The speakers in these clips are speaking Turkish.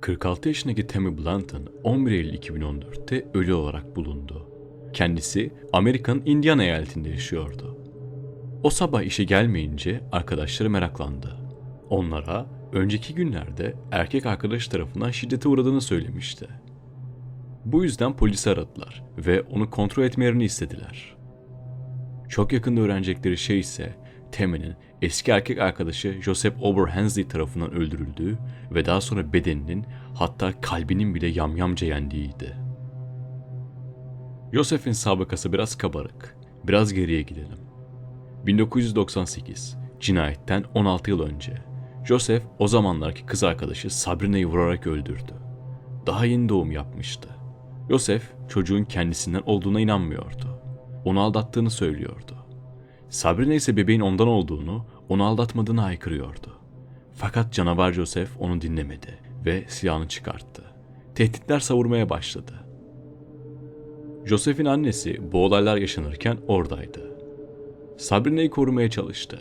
46 yaşındaki Tammy Blunt'ın 11 Eylül 2014'te ölü olarak bulundu. Kendisi Amerika'nın Indiana eyaletinde yaşıyordu. O sabah işe gelmeyince arkadaşları meraklandı. Onlara önceki günlerde erkek arkadaş tarafından şiddete uğradığını söylemişti. Bu yüzden polisi aradılar ve onu kontrol etmelerini istediler. Çok yakında öğrenecekleri şey ise Tammy'nin eski erkek arkadaşı Joseph Oberhensley tarafından öldürüldüğü ve daha sonra bedeninin hatta kalbinin bile yamyamca yendiğiydi. Joseph'in sabıkası biraz kabarık. Biraz geriye gidelim. 1998, cinayetten 16 yıl önce. Joseph o zamanlarki kız arkadaşı Sabrina'yı vurarak öldürdü. Daha yeni doğum yapmıştı. Joseph çocuğun kendisinden olduğuna inanmıyordu. Onu aldattığını söylüyordu. Sabrina ise bebeğin ondan olduğunu, onu aldatmadığını haykırıyordu. Fakat canavar Joseph onu dinlemedi ve silahını çıkarttı. Tehditler savurmaya başladı. Joseph'in annesi bu olaylar yaşanırken oradaydı. Sabrina'yı korumaya çalıştı.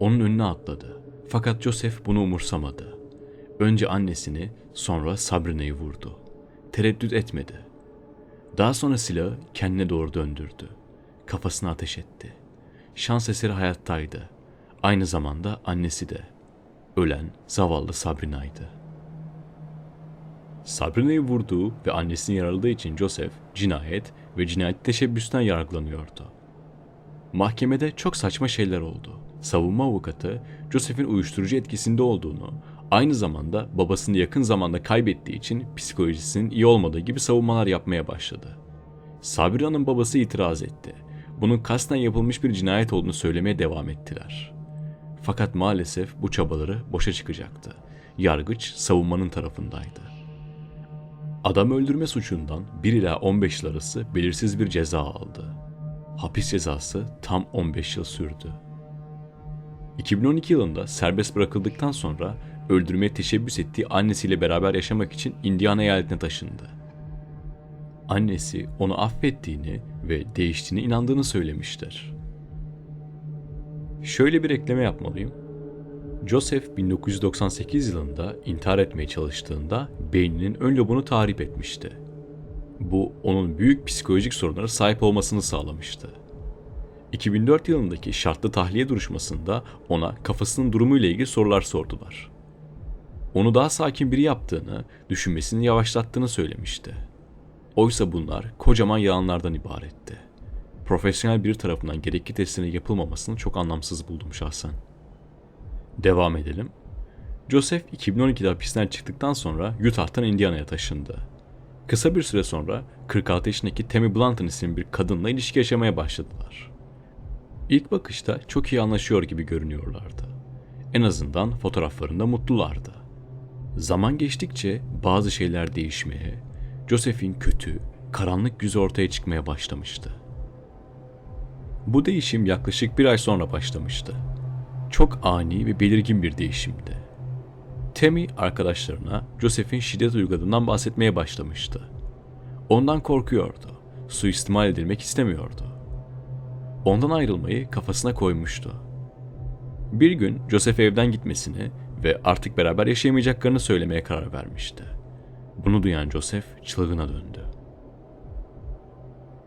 Onun önüne atladı. Fakat Joseph bunu umursamadı. Önce annesini, sonra Sabrina'yı vurdu. Tereddüt etmedi. Daha sonra silahı kendine doğru döndürdü. Kafasına ateş etti. Şans eseri hayattaydı. Aynı zamanda annesi de. Ölen zavallı Sabrina'ydı. Sabrina'yı vurduğu ve annesini yaraladığı için Joseph cinayet ve cinayet teşebbüsten yargılanıyordu. Mahkemede çok saçma şeyler oldu. Savunma avukatı Joseph'in uyuşturucu etkisinde olduğunu, aynı zamanda babasını yakın zamanda kaybettiği için psikolojisinin iyi olmadığı gibi savunmalar yapmaya başladı. Sabrina'nın babası itiraz etti. Bunun kasten yapılmış bir cinayet olduğunu söylemeye devam ettiler. Fakat maalesef bu çabaları boşa çıkacaktı. Yargıç savunmanın tarafındaydı. Adam öldürme suçundan 1 ila 15 yıl arası belirsiz bir ceza aldı. Hapis cezası tam 15 yıl sürdü. 2012 yılında serbest bırakıldıktan sonra öldürmeye teşebbüs ettiği annesiyle beraber yaşamak için Indiana eyaletine taşındı. Annesi onu affettiğini ve değiştiğine inandığını söylemiştir. Şöyle bir ekleme yapmalıyım. Joseph 1998 yılında intihar etmeye çalıştığında beyninin ön lobunu tahrip etmişti. Bu onun büyük psikolojik sorunlara sahip olmasını sağlamıştı. 2004 yılındaki şartlı tahliye duruşmasında ona kafasının durumuyla ilgili sorular sordular. Onu daha sakin biri yaptığını, düşünmesini yavaşlattığını söylemişti. Oysa bunlar kocaman yalanlardan ibaretti. Profesyonel biri tarafından gerekli testlerin yapılmamasını çok anlamsız buldum şahsen. Devam edelim. Joseph 2012'de hapisten çıktıktan sonra Utah'tan Indiana'ya taşındı. Kısa bir süre sonra 46 yaşındaki Tammy Blunt'ın isimli bir kadınla ilişki yaşamaya başladılar. İlk bakışta çok iyi anlaşıyor gibi görünüyorlardı. En azından fotoğraflarında mutlulardı. Zaman geçtikçe bazı şeyler değişmeye, Joseph'in kötü, karanlık yüzü ortaya çıkmaya başlamıştı. Bu değişim yaklaşık bir ay sonra başlamıştı. Çok ani ve belirgin bir değişimdi. Tammy arkadaşlarına Joseph'in şiddet uyguladığından bahsetmeye başlamıştı. Ondan korkuyordu. Suistimal edilmek istemiyordu. Ondan ayrılmayı kafasına koymuştu. Bir gün Joseph evden gitmesini ve artık beraber yaşayamayacaklarını söylemeye karar vermişti. Bunu duyan Joseph çılgına döndü.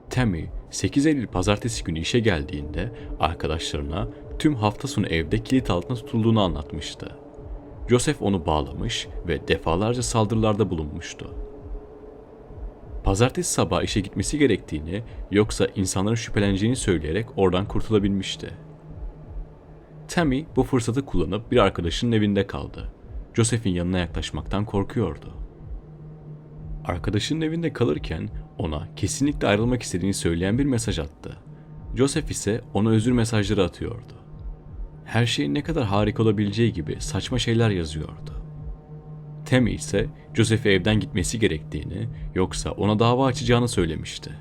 Tammy 8 Eylül pazartesi günü işe geldiğinde arkadaşlarına tüm hafta sonu evde kilit altında tutulduğunu anlatmıştı. Joseph onu bağlamış ve defalarca saldırılarda bulunmuştu. Pazartesi sabah işe gitmesi gerektiğini yoksa insanların şüpheleneceğini söyleyerek oradan kurtulabilmişti. Tammy bu fırsatı kullanıp bir arkadaşının evinde kaldı. Joseph'in yanına yaklaşmaktan korkuyordu. Arkadaşının evinde kalırken ona kesinlikle ayrılmak istediğini söyleyen bir mesaj attı. Joseph ise ona özür mesajları atıyordu. Her şeyin ne kadar harika olabileceği gibi saçma şeyler yazıyordu. Tammy ise Joseph'e evden gitmesi gerektiğini yoksa ona dava açacağını söylemişti.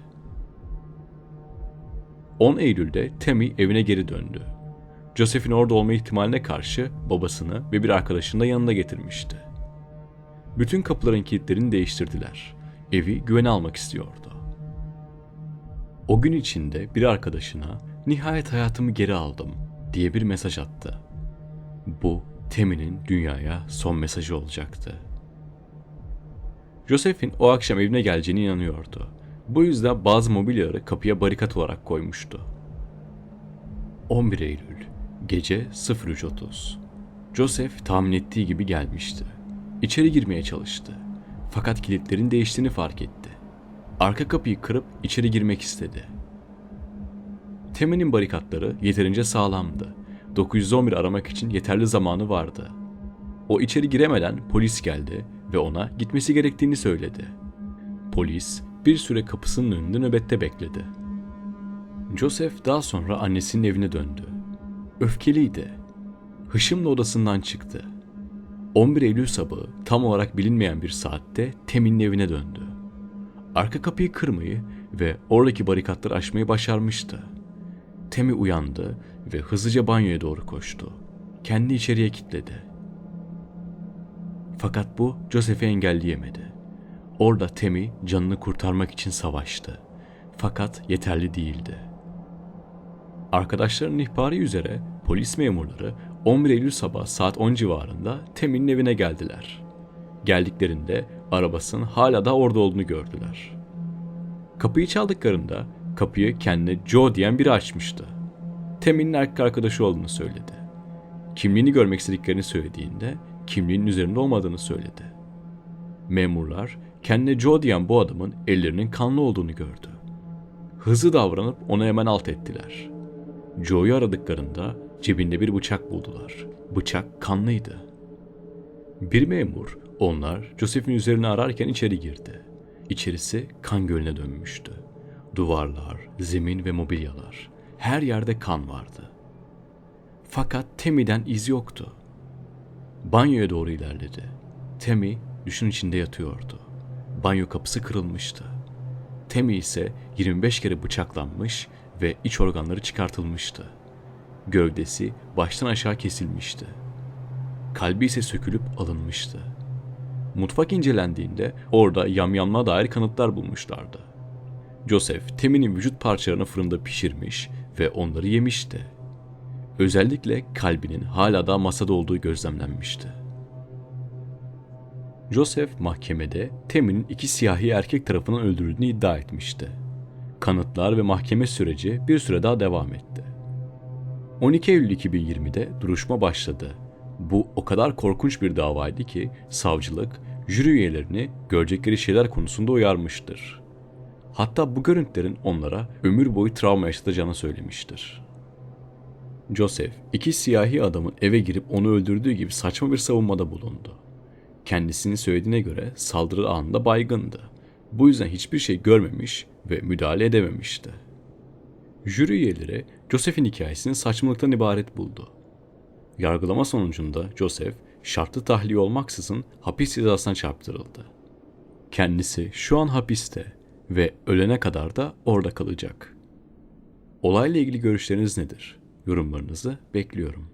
10 Eylül'de Tammy evine geri döndü. Joseph'in orada olma ihtimaline karşı babasını ve bir arkadaşını da yanında getirmişti. Bütün kapıların kilitlerini değiştirdiler. Evi güvene almak istiyordu. O gün içinde bir arkadaşına nihayet hayatımı geri aldım diye bir mesaj attı. Bu Temin'in dünyaya son mesajı olacaktı. Joseph'in o akşam evine geleceğine inanıyordu. Bu yüzden bazı mobilyaları kapıya barikat olarak koymuştu. 11 Eylül, gece 03.30. Joseph tahmin ettiği gibi gelmişti. İçeri girmeye çalıştı. Fakat kilitlerin değiştiğini fark etti. Arka kapıyı kırıp içeri girmek istedi. Temin'in barikatları yeterince sağlamdı. 911 aramak için yeterli zamanı vardı. O içeri giremeden polis geldi ve ona gitmesi gerektiğini söyledi. Polis bir süre kapısının önünde nöbette bekledi. Joseph daha sonra annesinin evine döndü. Öfkeliydi. Hışımla odasından çıktı. 11 Eylül sabahı tam olarak bilinmeyen bir saatte Temin'in evine döndü. Arka kapıyı kırmayı ve oradaki barikatları aşmayı başarmıştı. Temi uyandı ve hızlıca banyoya doğru koştu. Kendi içeriye kilitledi. Fakat bu Joseph'i engelleyemedi. Orada Temi canını kurtarmak için savaştı. Fakat yeterli değildi. Arkadaşlarının ihbarı üzere polis memurları 11 Eylül sabah saat 10 civarında Temi'nin evine geldiler. Geldiklerinde arabasının hala da orada olduğunu gördüler. Kapıyı çaldıklarında kapıyı kendine Joe diyen biri açmıştı. Temin'in erkek arkadaşı olduğunu söyledi. Kimliğini görmek istediklerini söylediğinde kimliğinin üzerinde olmadığını söyledi. Memurlar kendine Joe diyen bu adamın ellerinin kanlı olduğunu gördü. Hızlı davranıp onu hemen alt ettiler. Joe'yu aradıklarında cebinde bir bıçak buldular. Bıçak kanlıydı. Bir memur onlar Joseph'in üzerine ararken içeri girdi. İçerisi kan gölüne dönmüştü. Duvarlar, zemin ve mobilyalar. Her yerde kan vardı. Fakat Temi'den iz yoktu. Banyoya doğru ilerledi. Temi düşün içinde yatıyordu. Banyo kapısı kırılmıştı. Temi ise 25 kere bıçaklanmış ve iç organları çıkartılmıştı. Gövdesi baştan aşağı kesilmişti. Kalbi ise sökülüp alınmıştı. Mutfak incelendiğinde orada yamyamlığa dair kanıtlar bulmuşlardı. Joseph, Temi'nin vücut parçalarını fırında pişirmiş ve onları yemişti. Özellikle kalbinin hala da masada olduğu gözlemlenmişti. Joseph mahkemede Temi'nin iki siyahi erkek tarafından öldürüldüğünü iddia etmişti. Kanıtlar ve mahkeme süreci bir süre daha devam etti. 12 Eylül 2020'de duruşma başladı. Bu o kadar korkunç bir davaydı ki savcılık jüri üyelerini görecekleri şeyler konusunda uyarmıştır. Hatta bu görüntülerin onlara ömür boyu travma yaşatacağını söylemiştir. Joseph, iki siyahi adamın eve girip onu öldürdüğü gibi saçma bir savunmada bulundu. Kendisini söylediğine göre saldırı anında baygındı. Bu yüzden hiçbir şey görmemiş ve müdahale edememişti. Jüri üyeleri Joseph'in hikayesini saçmalıktan ibaret buldu. Yargılama sonucunda Joseph şartlı tahliye olmaksızın hapis cezasına çarptırıldı. Kendisi şu an hapiste ve ölene kadar da orada kalacak. Olayla ilgili görüşleriniz nedir? Yorumlarınızı bekliyorum.